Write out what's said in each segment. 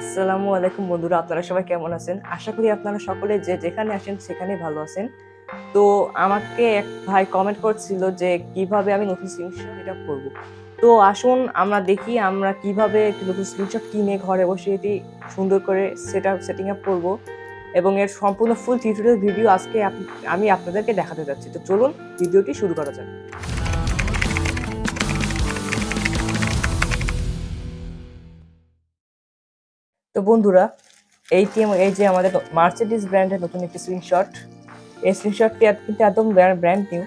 আসসালামু আলাইকুম বন্ধুরা, আপনারা সবাই কেমন আছেন? আশা করি আপনারা সকলে যে যেখানে আসেন সেখানে ভালো আছেন। তো আমাকে এক ভাই কমেন্ট করছিল যে, কীভাবে আমি নতুন স্ক্রিনশট এটা করব? তো আসুন, আমরা দেখি আমরা কীভাবে নতুন স্ক্রিনশট কিনে ঘরে বসে এটি সুন্দর করে সেট আপ সেটিং আপ করব। এবং এর সম্পূর্ণ ফুল টিউটোরিয়াল ভিডিও আজকে আমি আপনাদেরকে দেখাতে যাচ্ছি। তো চলুন ভিডিওটি শুরু করা যাক। তো বন্ধুরা আম- এই যে আমাদের মার্সিডিস ব্র্যান্ডের নতুন একটি স্ক্রিনশট এই স্ক্রিনশটটি কিন্তু একদম ব্র্যান্ড নিউ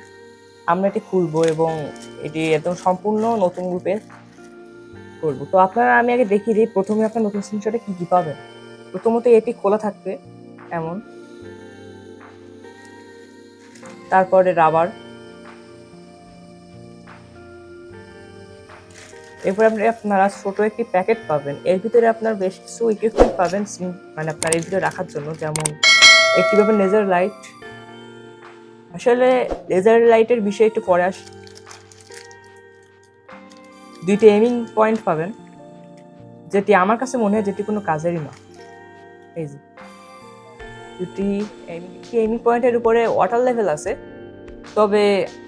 আমরা এটি খুলবো এবং এটি একদম সম্পূর্ণ নতুন রূপে করব। তো আপনারা, আমি আগে দেখিয়ে দিই, প্রথমে আপনার নতুন স্ক্রিনশটে কী কী পাবেন? প্রথমত এটি খোলা থাকবে, এমন। তারপরে রাবার এরপর আপনি আপনারা ছোট একটি প্যাকেট পাবেন? এর ভিতরে আপনার বেশ কিছু ইকুইপমেন্ট পাবেন মানে আপনার ভিতরে রাখার জন্য, যেমন একটি পাবেন লেজার লাইট আসলে লেজার লাইটের বিষয়ে একটু পরে আস দুইটি এমিং পয়েন্ট পাবেন, যেটি আমার কাছে মনে হয় যেটি কোনো কাজেরই না। এই যে, দুটি এমিং পয়েন্টের উপরে ওয়াটার লেভেল আছে। তবে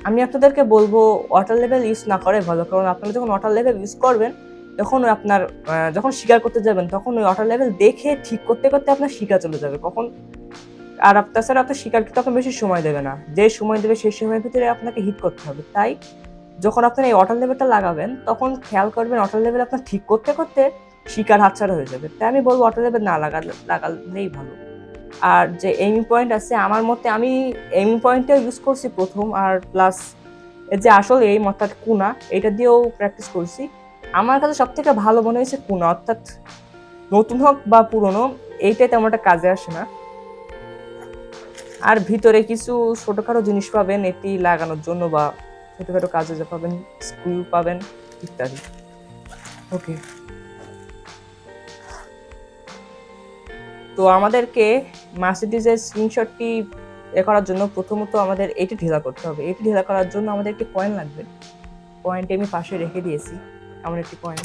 আমি আপনাদেরকে বলব ওয়াটার লেভেল ইউজ না করে ভালো, কারণ আপনারা যখন ওয়াটার লেভেল ইউজ করবেন, তখন ওই আপনার যখন শিকার করতে যাবেন, তখন ওই ওয়াটার লেভেল দেখে ঠিক করতে করতে আপনার শিকার চলে যাবে। কখন? আর তাছাড়া আপনার শিকার কিন্তু বেশি সময় দেবে না। যে সময় দেবে সেই সময়ের ভিতরে আপনাকে হিট করতে হবে। তাই যখন আপনার এই ওয়াটার লেভেলটা লাগাবেন, তখন খেয়াল করবেন ওয়াটার লেভেল আপনার ঠিক করতে করতে শিকার হাতছাড়া হয়ে যাবে। তাই আমি বলব ওয়াটার লেভেল না লাগালে, লাগালেই ভালো। আর যে এমিং পয়েন্ট আছে, আমার মতে আমি এমিং পয়েন্টটা ইউজ করছি প্রথম, আর প্লাস এর যে আসল এই অর্থাৎ কুনা, এটা দিয়েও প্র্যাকটিস করছি। আমার কাছে সব থেকে ভালো মনে হয়েছে কুনা, অর্থাৎ নতুন হোক বা পুরনো, এইটাই তেমন একটা কাজে আসে না। আর ভিতরে কিছু ছোটোখাটো জিনিস পাবেন এটি লাগানোর জন্য বা ছোটখাটো কাজে যা পাবেন, স্ক্রু পাবেন, ইত্যাদি। ওকে তো আমাদেরকে মার্সিডিজের স্ক্রিনশটটি এ করার জন্য প্রথমত আমাদের এটি ঢিলা করতে হবে। এটি ঢিলা করার জন্য আমাদের একটি কয়েন লাগবে। কয়েনটি আমি পাশে রেখে দিয়েছি। এমন একটি কয়েন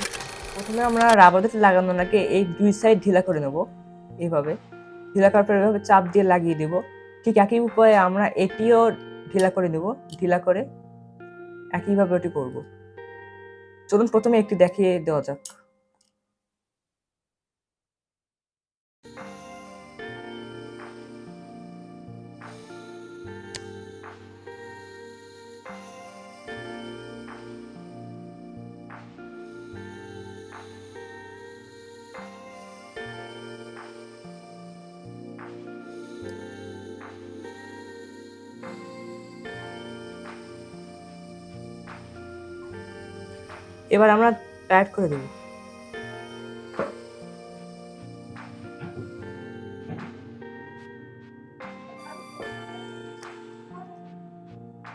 প্রথমে আমরা রাবারতে লাগানো নাকি এই দুই সাইড ঢিলা করে নেব এইভাবে। ঢিলা করার পর এভাবে চাপ দিয়ে লাগিয়ে দেব। ঠিক একই উপায়ে আমরা এটিও ঢিলা করে নেব। ঢিলা করে একইভাবে ওটি করব। চলুন প্রথমে একটি দেখিয়ে দেওয়া যাক। এবার আমরা টাইট করে দেব।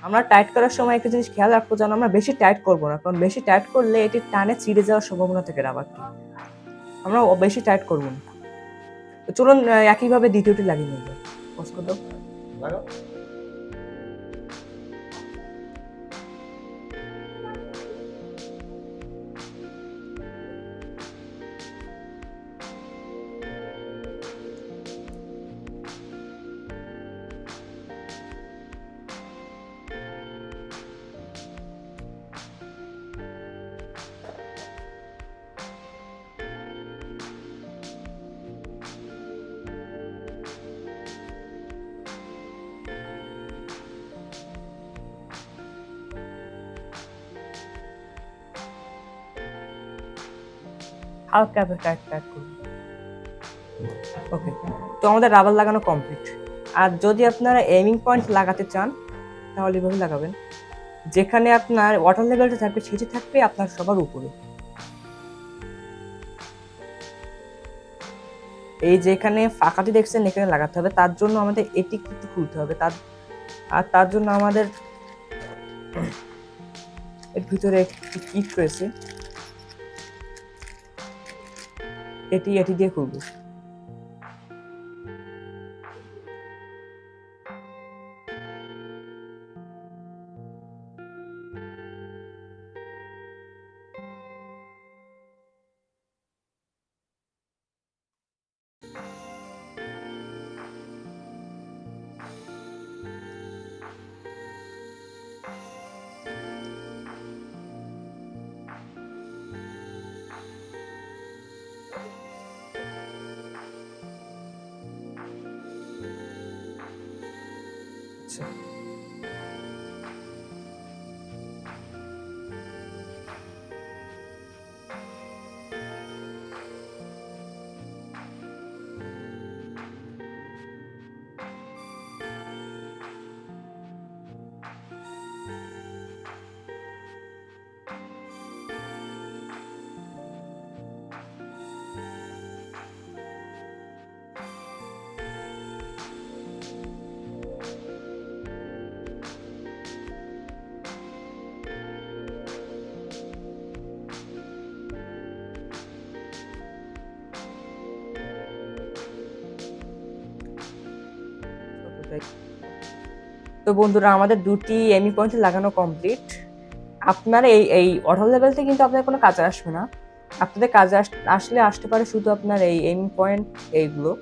আমরা টাইট করার সময় একটা জিনিস খেয়াল রাখব যেন আমরা বেশি টাইট করব না, কারণ বেশি টাইট করলে এটি টানে ছিঁড়ে যাওয়ার সম্ভাবনা থেকে রাবারটি। আমরা বেশি টাইট করব না। চলুন একইভাবে দ্বিতীয়টি লাগিয়ে নেব পজ করে দাও। লাগাও হালকা টাইট টাইট করব ওকে তো আমাদের রাবার লাগানো কমপ্লিট আর যদি আপনারা এমিং পয়েন্ট লাগাতে চান, তাহলে এভাবে লাগাবেন। যেখানে আপনার ওয়াটার লেভেলটা থাকবে, সেটি থাকবে আপনার সবার উপরে। এই যেখানে ফাঁকাটি দেখছেন, এখানে লাগাতে হবে। তার জন্য আমাদের এটি কিন্তু খুলতে হবে। তার, আর তার জন্য আমাদের এর ভিতরে একটি কিট রয়েছে। এটি এটি দিয়ে খুলবো হচ্ছে তো বন্ধুরা, আমাদের দুটি এমি পয়েন্ট লাগানো কমপ্লিট আপনার এই এই অটো লেভেলতে কিন্তু আপনার কোনো কাজে আসবে না। আপনাদের কাজে আস- আসলে আসতে পারে শুধু আপনার এই এমি পয়েন্ট এইগুলো।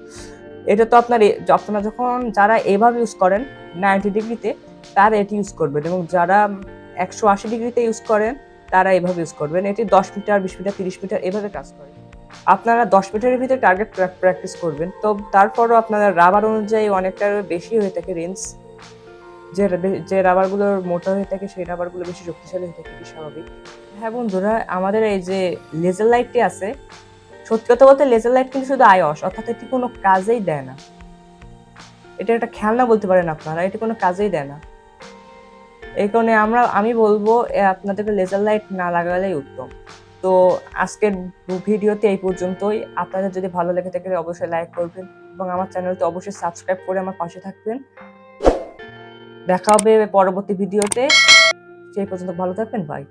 এটা তো আপনার আপনারা যখন যারা এভাবে ইউজ করেন নাইনটি ডিগ্রিতে তারা এটি ইউজ করবেন এবং যারা একশো আশি ডিগ্রিতে ইউজ করেন, তারা এভাবে ইউজ করবেন। এটি দশ মিটার, বিশ মিটার, তিরিশ মিটার, এভাবে কাজ করে। আপনারা দশ মিটারের ভিতরে টার্গেট প্র্যাকটিস করবেন। তো তারপরও আপনারা রাবার অনুযায়ী অনেকটা বেশি হয়ে থাকে রেঞ্জ যে যে রাবারগুলো মোটা হয়ে থাকে, সেই রাবারগুলো বেশি শক্তিশালী হয়ে থাকে স্বাভাবিক। হ্যাঁ বন্ধুরা, আমাদের এই যে লেজার লাইটটি আছে, সত্যি কথা বলতে লেজার লাইট কিন্তু শুধু আয়স অর্থাৎ এটি কোনো কাজেই দেয় না। এটা একটা খেলনা বলতে পারেন আপনারা, এটি কোনো কাজেই দেয় না। এই কারণে আমরা আমি বলব আপনাদেরকে লেজার লাইট না লাগালেই উত্তম। তো আজকের ভিডিওতে এই পর্যন্তই। আপনাদের যদি ভালো লেগে থাকে, অবশ্যই লাইক করবেন এবং আমার চ্যানেলটি অবশ্যই সাবস্ক্রাইব করে আমার পাশে থাকবেন। দেখা হবে পরবর্তী ভিডিওতে। সেই পর্যন্ত ভালো থাকবেন বাই